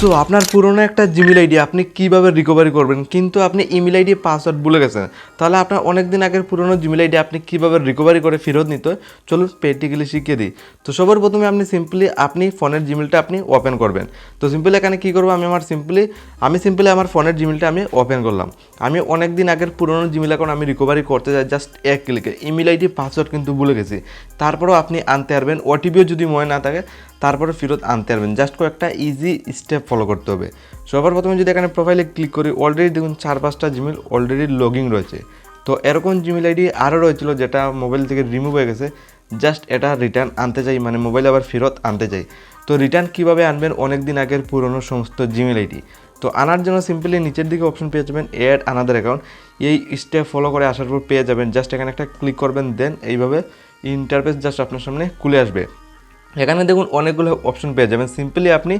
So আপনার পুরনো একটা জিমেল আইডি আপনি কীভাবে রিকভারি করবেন? কিন্তু আপনি ইমেল আইডি পাসওয়ার্ড ভুলে গেছেন। তাহলে আপনার অনেক দিন আগের পুরনো জিমেল আইডি আপনি কীভাবে রিকভারি করে ফেরত নিতে চলুন প্র্যাকটিক্যালি শিখিয়ে দিই। তো সবার প্রথমে আপনি সিম্পলি আপনি ফোনের জিমেলটা আপনি ওপেন করবেন। তো সিম্পলি এখানে কী করব আমি আমার সিম্পলি আমি সিম্পলি আমার ফোনের জিমেলটা আমি ওপেন করলাম। আমি অনেক দিন আগের পুরনো জিমেল অ্যাকাউন্ট আমি রিকভারি করতে যাই জাস্ট এক ক্লিকে ইমেল আইডি পাসওয়ার্ড কিন্তু ভুলে গেছি। তারপরেও আপনি আনতে পারবেন। ওটিপিও যদি মনে না থাকে তারপরে ফেরত আনতে পারবেন। জাস্ট কয়েকটা ইজি স্টেপ ফলো করতে হবে। সবার প্রথমে যদি এখানে প্রোফাইলে ক্লিক করি অলরেডি দেখুন চার পাঁচটা জিমেল অলরেডি লগিং রয়েছে। তো এরকম জিমেল আইডি আরও রয়েছিল যেটা মোবাইল থেকে রিমুভ হয়ে গেছে। জাস্ট এটা রিটার্ন আনতে চাই মানে মোবাইল আবার ফেরত আনতে চাই। তো রিটার্ন কীভাবে আনবেন? অনেক দিন আগের পুরনো সমস্ত জিমেল আইডি তো আনার জন্য সিম্পলি নিচের দিকে অপশন পেয়ে যাবেন অ্যাড আনাদার অ্যাকাউন্ট এই স্টেপ ফলো করে আসার পর পেয়ে যাবেন। জাস্ট এখানে একটা ক্লিক করবেন দেন এইভাবে ইন্টারফেস জাস্ট আপনার সামনে খুলে আসবে। এখানে দেখুন অনেকগুলো অপশন পেয়ে যাবেন। সিম্পলি আপনি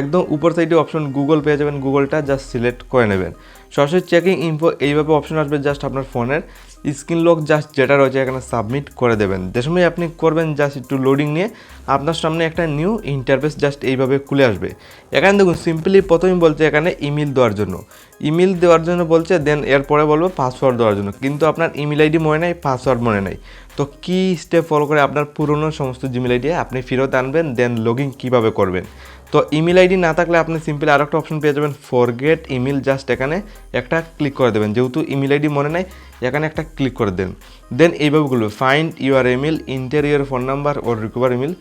একদম উপর সাইডে অপশন গুগল পেয়ে যাবেন। গুগলটা জাস্ট সিলেক্ট করে নেবেন। সরাসরি চেকিং ইনফো এইভাবে অপশন আসবে জাস্ট আপনার ফোনের স্ক্রিন লক জাস্ট যেটা রয়েছে এখানে সাবমিট করে দেবেন। যে সময় আপনি করবেন জাস্ট একটু লোডিং নিয়ে। আপনার সামনে একটা নিউ ইন্টারফেস জাস্ট এইভাবে খুলে আসবে। এখানে দেখুন সিম্পলি প্রথমেই বলছে এখানে ইমেল দেওয়ার জন্য। ইমেল দেওয়ার জন্য বলছে দেন এরপরে বলব পাসওয়ার্ড দেওয়ার জন্য। কিন্তু আপনার ইমেল আইডি মনে নাই পাসওয়ার্ড মনে নাই। তো কী স্টেপ ফলো করে আপনার পুরনো সমস্ত জিমেল আইডি আপনি ফেরত আনবেন দেন লগিং কীভাবে করবেন? তো ইমেল আইডি না থাকলে আপনি সিম্পলি আরও একটা অপশন পেয়ে যাবেন ফরগেট ইমেল জাস্ট এখানে একটা ক্লিক করে দেবেন। যেহেতু ইমেল আইডি মনে নাই, এখানে একটা ক্লিক করে দেন। দেন এইভাবে বলবে find your email enter your phone number or recover email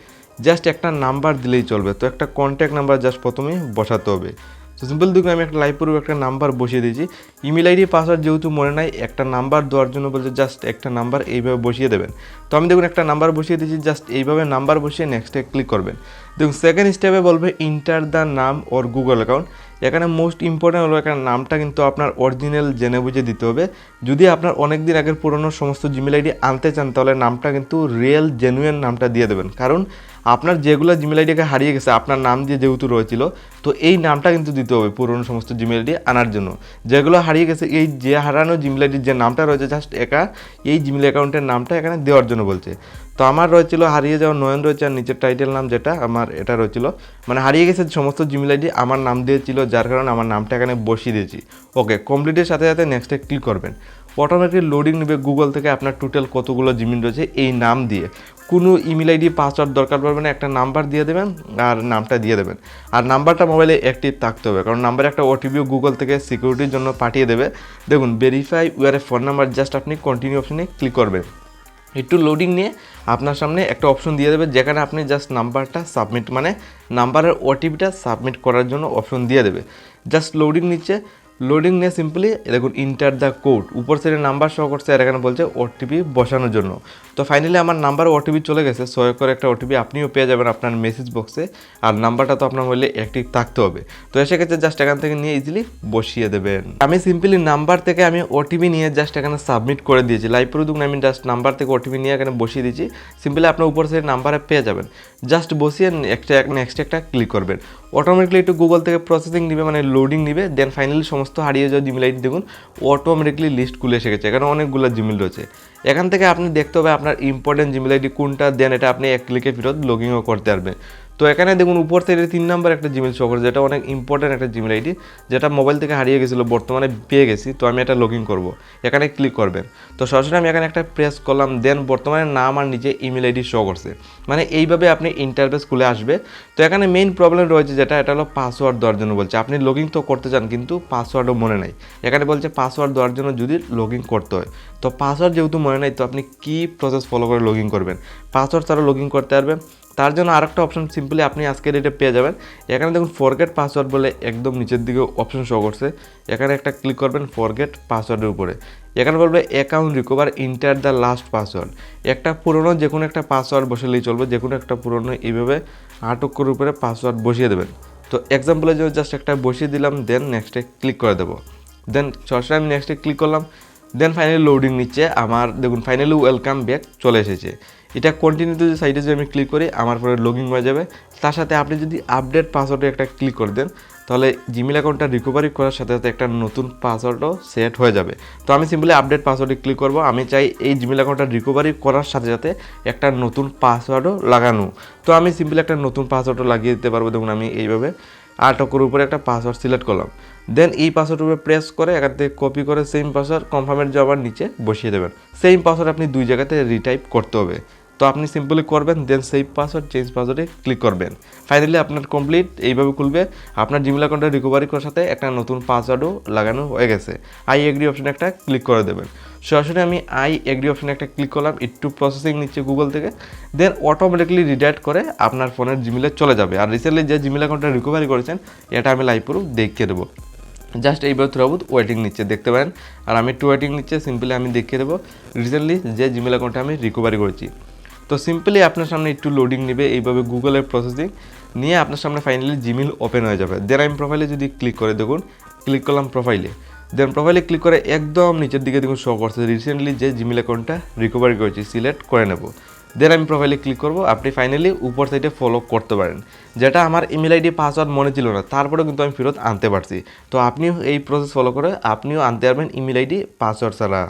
just একটা নাম্বার দিলেই চলবে। তো একটা কন্ট্যাক্ট নাম্বার জাস্ট প্রথমেই বসাতে হবে। তো সিম্পল দেখুন, আমি একটা লাইভ পূর্বে একটা নাম্বার বসিয়ে দিয়েছি। ইমেল আইডি পাসওয়ার্ড যেহেতু মনে নাই, একটা নাম্বার দেওয়ার জন্য বলছে জাস্ট একটা নাম্বার এইভাবে বসিয়ে দেবেন। তো আমি দেখুন, একটা নাম্বার বসিয়ে দিয়েছি জাস্ট এইভাবে নাম্বার বসিয়ে নেক্সটে ক্লিক করবেন। দেখুন সেকেন্ড স্টেপে বলবে ইন্টার দ্য নাম ওর গুগল অ্যাকাউন্ট এখানে মোস্ট ইম্পর্ট্যান্ট হলো এখানে নামটা কিন্তু আপনার অরিজিনাল জেনে বুঝে দিতে হবে। যদি আপনার অনেক দিন আগের পুরনো সমস্ত জিমেল আইডি আনতে চান, তাহলে নামটা কিন্তু রিয়েল জেনুইন নামটা দিয়ে দেবেন। কারণ আপনার যেগুলো জিমেল আইডিকে হারিয়ে গেছে, আপনার নাম দিয়ে যেহেতু রয়েছিল, তো এই নামটা কিন্তু দিতে হবে পুরনো সমস্ত জিমেল আইডি আনার জন্য। যেগুলো হারিয়ে গেছে, এই যে হারানো জিমেল আইডির যে নামটা রয়েছে জাস্ট একা এই জিমেল অ্যাকাউন্টের নামটা এখানে দেওয়ার জন্য বলছে। তো আমার রয়েছিল, হারিয়ে যাওয়া নয়ন রয়েছে, আর নিচের টাইটেল নাম যেটা, আমার এটা রয়েছিল। মানে হারিয়ে গেছে সমস্ত জিমেল আইডি আমার নাম দিয়েছিল, যার কারণে আমার নামটা এখানে বসিয়ে দিয়েছি। ওকে কমপ্লিটের সাথে সাথে নেক্সটে ক্লিক করবেন। অটোমেটিক লোডিং নেবে গুগল থেকে আপনার টোটাল কতগুলো জিমেল রয়েছে এই নাম দিয়ে। কোনো ইমেল আইডি পাসওয়ার্ড দরকার পড়বে না, একটা নাম্বার দিয়ে দেবেন আর নামটা দিয়ে দেবেন। আর নাম্বারটা মোবাইলে অ্যাক্টিভ থাকতে হবে, কারণ নাম্বারে একটা ওটিপিও গুগল থেকে সিকিউরিটির জন্য পাঠিয়ে দেবে। দেখুন verify a phone number just আপনি কন্টিনিউ অপশনে ক্লিক করবেন। একটু লোডিং নিয়ে আপনার সামনে একটা অপশন দিয়ে দেবে, যেখানে আপনি জাস্ট নাম্বারটা সাবমিট মানে নাম্বারের ওটিপিটা সাবমিট করার জন্য অপশন দিয়ে দেবে। জাস্ট লোডিং নিচ্ছে লোডিং নিয়ে সিম্পলি দেখুন ইন্টার দ্য কোড উপর সাইডে নাম্বার শো করছে, আর এখানে বলছে ওটিপি বসানোর জন্য। তো ফাইনালি আমার নাম্বার ওটিপি চলে গেছে সো করে একটা ওটিপি আপনিও পেয়ে যাবেন আপনার মেসেজ বক্সে আর নাম্বারটা তো আপনার মোবাইলে অ্যাক্টিভ থাকতে হবে। তো এসে গেছে জাস্ট এখান থেকে নিয়ে ইজিলি বসিয়ে দেবেন। আমি সিম্পলি নাম্বার থেকে আমি ওটিপি নিয়ে জাস্ট এখানে সাবমিট করে দিয়েছি। লাইভ প্রুফ আমি জাস্ট নাম্বার থেকে ওটিপি নিয়ে এখানে বসিয়ে দিয়েছি। সিম্পলি আপনার উপর সাইড নাম্বারে পেয়ে যাবেন। জাস্ট বসিয়ে একটা নেক্সট একটা ক্লিক করবেন। অটোমেটিকলি একটু গুগল থেকে প্রসেসিং নিবে মানে লোডিং নিবে দেন ফাইনালি সমস্ত হারিয়ে যাওয়া জিমেল আইডি দেখুন অটোমেটিকলি লিস্ট খুলে এসে গেছে, এখানে অনেকগুলো জিমেল রয়েছে। এখান থেকে আপনি দেখতে হবে আপনার ইম্পর্টেন্ট জিমেল আইডি কোনটা দেন এটা আপনি এক ক্লিকে ফেরত লগ ইনও করতে পারবেন। তো এখানে দেখুন, উপর থেকে তিন নাম্বার একটা জিমেল শো করে, যেটা অনেক ইম্পর্টেন্ট একটা জিমেল আইডি যেটা মোবাইল থেকে হারিয়ে গেছিল, বর্তমানে পেয়ে গেছি, তো আমি এটা লগ ইন করব। এখানে ক্লিক করবেন। তো সরাসরি আমি এখানে একটা প্রেস করলাম দেন বর্তমানে নাম আর নিচে ইমেল আইডি শো করছে। মানে এইভাবে আপনি ইন্টারফেস খুলে আসবে। তো এখানে মেইন প্রবলেম রয়েছে যেটা, এটা হলো পাসওয়ার্ড দেওয়ার জন্য বলছে। আপনি লগ ইন তো করতে চান, কিন্তু পাসওয়ার্ডও মনে নাই। এখানে বলছে পাসওয়ার্ড দেওয়ার জন্য যদি লগ ইন করতে হয়। তো পাসওয়ার্ড যেহেতু মনে নাই, তো আপনি কী প্রসেস ফলো করে লগ ইন করবেন? পাসওয়ার্ড ছাড়া লগ ইন করতে পারবেন। তার জন্য আরেকটা অপশন সিম্পলি আপনি আজকে ডেটে পেয়ে যাবেন। এখানে দেখুন ফরগেট পাসওয়ার্ড বলে একদম নিচের দিকে অপশন শো করছে। এখানে একটা ক্লিক করবেন ফরগেট পাসওয়ার্ডের উপরে। এখানে বলবে account recover enter the last password একটা পুরনো যে কোনো একটা পাসওয়ার্ড বসালেই চলবে যে কোনো একটা পুরনো এইভাবে আটক উপরে পাসওয়ার্ড বসিয়ে দেবেন। তো এক্সাম্পলের জন্য জাস্ট একটা বসিয়ে দিলাম দেন নেক্সটে ক্লিক করে দেবো। দেন সরাসরি আমি নেক্সটে ক্লিক করলাম দেন ফাইনালি লোডিং নিচ্ছে, আমার দেখুন ফাইনালি ওয়েলকাম ব্যাক চলে এসেছে। এটা কন্টিনিউ যদি সাইডে যদি আমি ক্লিক করি, আমার পরে লগ হয়ে যাবে। তার সাথে আপনি যদি আপডেট পাসওয়ার্ডে একটা ক্লিক করে দেন, তাহলে জিমেল অ্যাকাউন্টটা রিকভারি করার সাথে সাথে একটা নতুন পাসওয়ার্ডও সেট হয়ে যাবে। তো আমি সিম্পলি আপডেট পাসওয়ার্ডে ক্লিক করব। আমি চাই এই জিমেল অ্যাকাউন্টটা রিকভারি করার সাথে সাথে একটা নতুন পাসওয়ার্ডও লাগানো। তো আমি সিম্পলি একটা নতুন পাসওয়ার্ডও লাগিয়ে দিতে পারব। দেখুন, আমি এইভাবে আটকের উপরে একটা পাসওয়ার্ড সিলেক্ট করলাম। দেন এই পাসওয়ার্ড উপরে প্রেস করে এখান থেকে কপি করে সেম পাসওয়ার্ড কনফার্মের জবার নিচে বসিয়ে দেবেন। সেম পাসওয়ার্ড আপনি দুই জায়গাতে রিটাইপ করতে হবে। তো আপনি সিম্পলি করবেন দেন সেভ পাসওয়ার্ড চেঞ্জ পাসওয়ার্ডে ক্লিক করবেন। ফাইনালি আপনার কমপ্লিট এইভাবে খুলবে। আপনার জিমেল অ্যাকাউন্টটা রিকভারি করার সাথে একটা নতুন পাসওয়ার্ডও লাগানো হয়ে গেছে। আই এগ্রি অপশনে একটা ক্লিক করে দেবেন। সরাসরি আমি আই এগ্রি অপশনে একটা ক্লিক করলাম একটু প্রসেসিং নিচ্ছে গুগল থেকে। দেন অটোমেটিকলি রিডাইরেক্ট করে আপনার ফোনের জিমেলে চলে যাবে। আর রিসেন্টলি যে জিমেল অ্যাকাউন্টটা রিকভারি করেছেন, এটা আমি লাইভ প্রুফ দেখিয়ে দেবো। জাস্ট এইবার থ্রুবুত ওয়েটিং নিচ্ছে, দেখতে পারেন। আর আমি একটু ওয়েটিং নিচ্ছে সিম্পলি আমি দেখিয়ে দেবো। রিসেন্টলি যে জিমেল অ্যাকাউন্টটা আমি রিকভারি করেছি। তো সিম্পলি আপনার সামনে একটু লোডিং নেবে, এইভাবে গুগলের প্রসেসিং নিয়ে আপনার সামনে ফাইনালি জিমেল ওপেন হয়ে যাবে। দেন আমি প্রোফাইলে যদি ক্লিক করে, দেখুন ক্লিক করলাম প্রোফাইলে দেন প্রোফাইলে ক্লিক করে একদম নিচের দিকে দেখুন শো করছে। রিসেন্টলি যে জিমেল অ্যাকাউন্টটা রিকভারি করেছি সিলেক্ট করে নেব। দেন আমি প্রোফাইলে ক্লিক করব, আপনি ফাইনালি উপর সাইডে ফলো করতে পারেন। যেটা আমার ইমেল আইডি পাসওয়ার্ড মনে ছিল না, তারপরেও কিন্তু আমি ফেরত আনতে পারছি। তো আপনিও এই প্রসেস ফলো করে, আপনিও আনতে পারবেন ইমেল আইডি পাসওয়ার্ড ছাড়া।